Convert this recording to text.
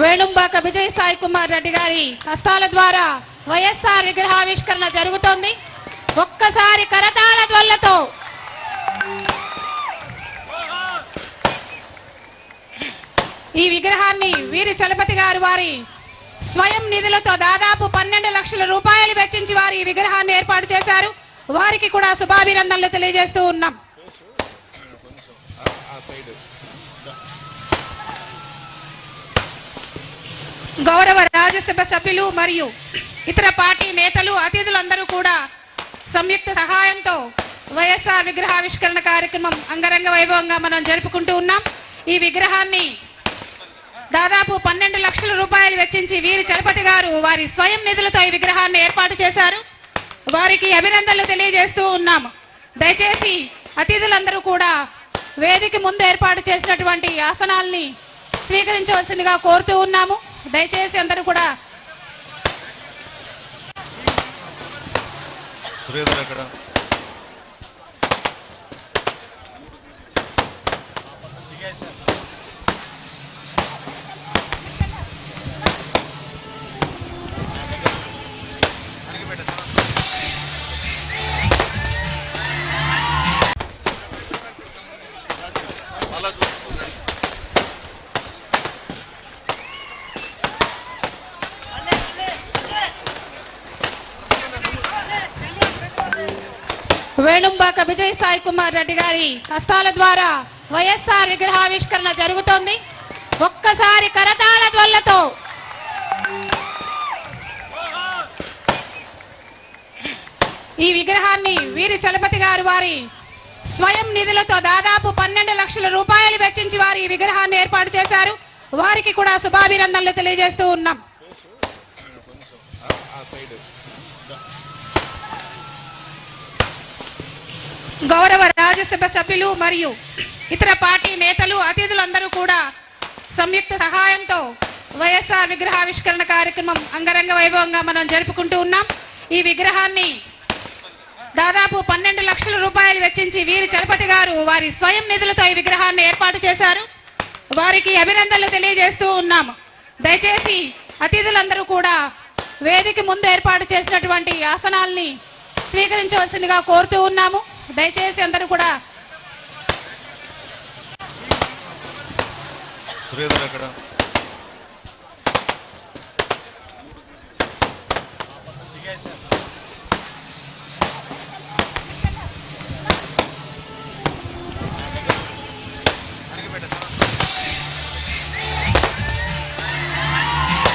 వేణుంబాక విజయ్ సాయి కుమార్ రెడ్డి గారి హస్తాల ద్వారా వైఎస్ఆర్ విగ్రహావిష్కరణ జరుగుతోంది. ఒక్కసారి కరతాళ ధ్వల్లతో ఈ విగ్రహాన్ని వీరి చలపతి గారు వారి స్వయం నిధులతో దాదాపు పన్నెండు లక్షల రూపాయలు వెచ్చించి వారి ఈ విగ్రహాన్ని ఏర్పాటు చేశారు. వారికి కూడా శుభాభినందనలు తెలియజేస్తూ ఉన్నాం. గౌరవ రాజ్యసభ సభ్యులు మరియు ఇతర పార్టీ నేతలు అతిథులందరూ కూడా సంయుక్త సహాయంతో వైఎస్ఆర్ విగ్రహావిష్కరణ కార్యక్రమం అంగరంగ వైభవంగా మనం జరుపుకుంటూ ఉన్నాం. ఈ విగ్రహాన్ని దాదాపు పన్నెండు లక్షల రూపాయలు వెచ్చించి వీరి చలపతి గారు వారి స్వయం నిధులతో ఈ విగ్రహాన్ని ఏర్పాటు చేశారు. వారికి అభినందనలు తెలియజేస్తూ ఉన్నాము. దయచేసి అతిథులందరూ కూడా వేదిక ముందు ఏర్పాటు చేసినటువంటి ఆసనాల్ని స్వీకరించవలసిందిగా కోరుతూ ఉన్నాము. దయచేసి అందరూ కూడా సురేంద్ర వేణుంబాక విజయ్ సాయి కుమార్ రెడ్డి గారి హస్తాల ద్వారా వైఎస్ఆర్ విగ్రహావిష్కరణ జరుగుతోంది. ఒక్కసారి కరతాళ ధ్వల్లతో ఈ విగ్రహాన్ని వీరి చలపతి గారు వారి స్వయం నిధులతో దాదాపు పన్నెండు లక్షల రూపాయలు వెచ్చించి వారి విగ్రహాన్ని ఏర్పాటు చేశారు. వారికి కూడా శుభాభినందనలు తెలియజేస్తూ ఉన్నాం. గౌరవ రాజ్యసభ సభ్యులు మరియు ఇతర పార్టీ నేతలు అతిథులందరూ కూడా సంయుక్త సహాయంతో వైఎస్ఆర్ విగ్రహావిష్కరణ కార్యక్రమం అంగరంగ వైభవంగా మనం జరుపుకుంటూ ఉన్నాం. ఈ విగ్రహాన్ని దాదాపు పన్నెండు లక్షల రూపాయలు వెచ్చించి వీరి చలపతి గారు వారి స్వయం నిధులతో ఈ విగ్రహాన్ని ఏర్పాటు చేశారు. వారికి అభినందనలు తెలియజేస్తూ ఉన్నాము దయచేసి అతిథులందరూ కూడా వేదిక ముందు ఏర్పాటు చేసినటువంటి ఆసనాల్ని స్వీకరించవలసిందిగా కోరుతూ ఉన్నాము. దయచేసి అందరూ కూడా సురేంద్ర అక్కడ